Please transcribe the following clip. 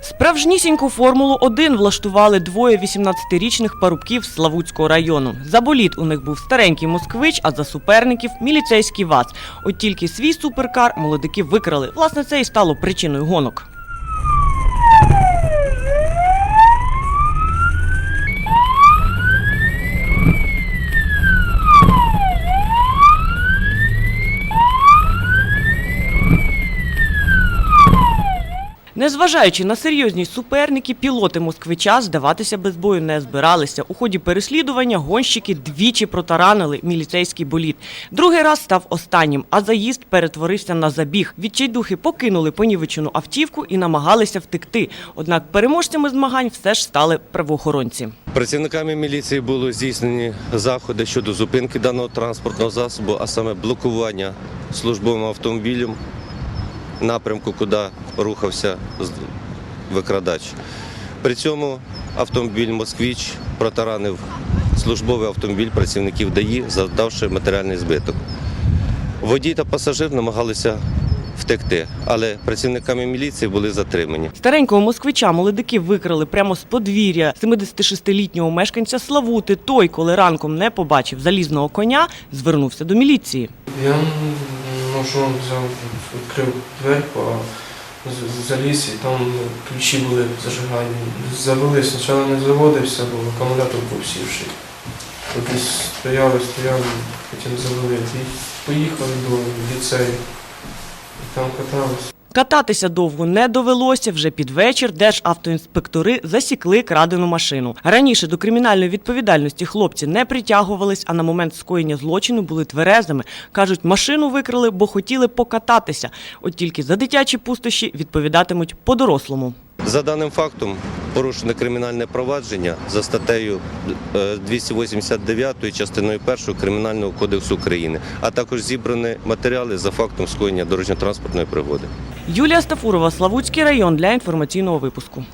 Справжнісіньку формулу 1 влаштували двоє 18-річних парубків Славутського району. За боліт у них був старенький москвич, а за суперників міліцейський ВАЗ. От тільки свій суперкар молодики викрали. Власне, це і стало причиною гонок. Незважаючи на серйозність суперники, пілоти москвича здаватися без бою не збиралися. У ході переслідування гонщики двічі протаранили міліцейський боліт. Другий раз став останнім, а заїзд перетворився на забіг. Відчайдухи покинули понівечену автівку і намагалися втекти. Однак переможцями змагань все ж стали правоохоронці. Працівниками міліції було здійснені заходи щодо зупинки даного транспортного засобу, а саме блокування службовим автомобілем напрямку, куди рухався викрадач. При цьому автомобіль Москвіч протаранив службовий автомобіль працівників ДАІ, завдавши матеріальний збиток. Водій та пасажир намагалися втекти, але працівниками міліції були затримані. Старенького москвича молодики викрали прямо з подвір'я 76-літнього мешканця Славути. Той, коли ранком не побачив залізного коня, звернувся до міліції. Я ножом взяв, відкрив дверку, а заліз і там ключі були зажигані. Завели, спочатку не заводився, бо акумулятор був сівший. Стояли, стояли, потім завели. І поїхали до ліцею. І там каталися. Кататися довго не довелося. Вже під вечір державтоінспектори засікли крадену машину. Раніше до кримінальної відповідальності хлопці не притягувались, а на момент скоєння злочину були тверезими. кажуть, машину викрали, бо хотіли покататися. От тільки за дитячі пустощі відповідатимуть по-дорослому. За даним фактом порушене кримінальне провадження за статтею е, 289 частиною 1 Кримінального кодексу України, а також зібрані матеріали за фактом скоєння дорожньо-транспортної пригоди. Юлія Стафурова, Славутський район для інформаційного випуску.